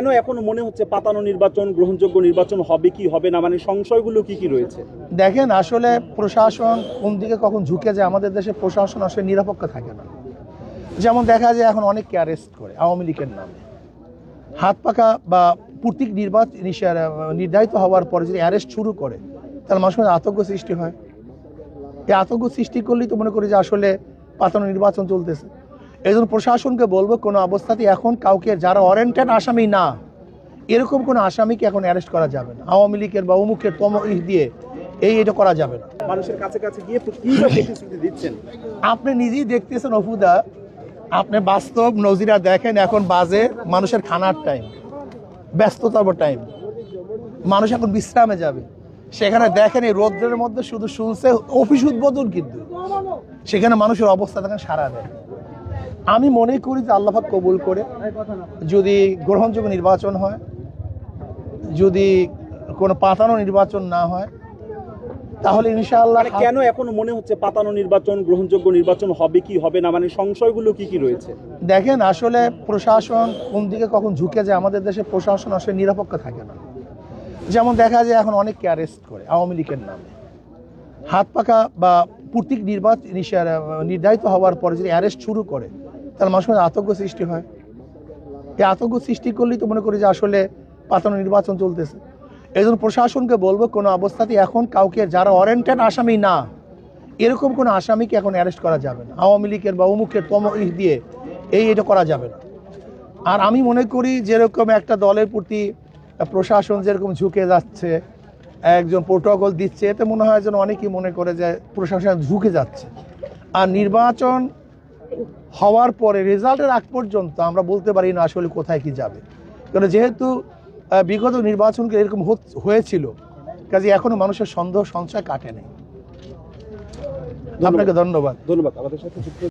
কেন এখনও মনে হচ্ছে পাতানো নির্বাচন, গ্রহণযোগ্য নির্বাচন হবে কি, হবে না? মানে সংশয়গুলো কি কি রয়েছে? দেখেন, আসলে প্রশাসন কোন দিকে কখন ঝুঁকে যায়, আমাদের দেশে প্রশাসন আসলে নিরপেক্ষ থাকে না। যেমন দেখা যায় এখন অনেককে অ্যারেস্ট করে, আওয়ামী লীগের নামে। হাত পাকা বা প্রতীক নির্বাচন নির্ধারিত হওয়ার পরে যদি অ্যারেস্ট শুরু করে, তাহলে মানুষের আতঙ্ক সৃষ্টি হয়। এই আতঙ্ক সৃষ্টি করলেই তো মনে করি যে আসলে পাতানো নির্বাচন চলতেছে। এই জন্য প্রশাসনকে বলব কোনো অবস্থাতেই এখন কাউকে যারা অরেন্টেড আসামি না এরকম কোনো আসামিকে এখন অ্যারেস্ট করা যাবে না। আওয়ামী লীগের বা অমুকের তম দিয়ে এই এটা করা যাবে না। মানুষের কাছে কাছে গিয়ে দিচ্ছেন? আপনি নিজেই দেখতেছেন অফুদা আপনি বাস্তব নজিরা দেখেন এখন বাজে মানুষের খানার টাইম ব্যস্ততম টাইম মানুষ এখন বিশ্রামে যাবে। সেখানে দেখেন এই রৌদ্রের মধ্যে শুধু শুনছে অফিস উদ্বোধন কিন্তু। সেখানে মানুষের অবস্থা দেখেন সারা দেয় আমি মনে করি যে আল্লাহাক কবুল করে। যদি গ্রহণযোগ্য নির্বাচন হয় যদি কোনো পাতানো নির্বাচন না হয় তাহলে ইনশাআল্লাহ মানে কেন এখনও মনে হচ্ছে পাতানো নির্বাচন গ্রহণযোগ্য নির্বাচন হবে কি হবে না? মানে সংশয়গুলো কি কি রয়েছে? দেখেন আসলে প্রশাসন কোন দিকে কখন ঝুঁকে যায় আমাদের দেশে প্রশাসন আসলে নিরপেক্ষ থাকে না। যেমন দেখা যায় এখন অনেককে অ্যারেস্ট করে আওয়ামী লীগের নামে। হাত পাকা বা প্রতীক নির্বাচন নির্ধারিত হওয়ার পরে যদি অ্যারেস্ট শুরু করে তাহলে মানুষের মধ্যে আতঙ্ক সৃষ্টি হয়। এই আতঙ্ক সৃষ্টি করলেই তো মনে করি যে আসলে পাতানো নির্বাচন চলতেছে। এই জন্য প্রশাসনকে বলব, কোনো অবস্থাতেই এখন কাউকে, যারা অরেন্টেড আসামি না, এরকম কোনো আসামিকে এখন অ্যারেস্ট করা যাবে না। আওয়ামী লীগের বা অমুকের তম দিয়ে এই এটা করা যাবে না। আর আমি মনে করি যেরকম একটা দলের প্রতি প্রশাসন যেরকম ঝুঁকে যাচ্ছে, একজন প্রোটোকল দিচ্ছে, এতে মনে হয় যেন অনেকেই মনে করে যে প্রশাসন ঝুঁকে যাচ্ছে। আর নির্বাচন হওয়ার পরে রেজাল্টের আগ পর্যন্ত আমরা বলতে পারি না আসলে কোথায় কি যাবে। কারণ যেহেতু বিগত নির্বাচনকে এরকম হয়েছিল কাজে এখনও মানুষের সন্দেহ সংশয় কাটেনি আপনাকে ধন্যবাদ। ধন্যবাদ। আমাদের সাথে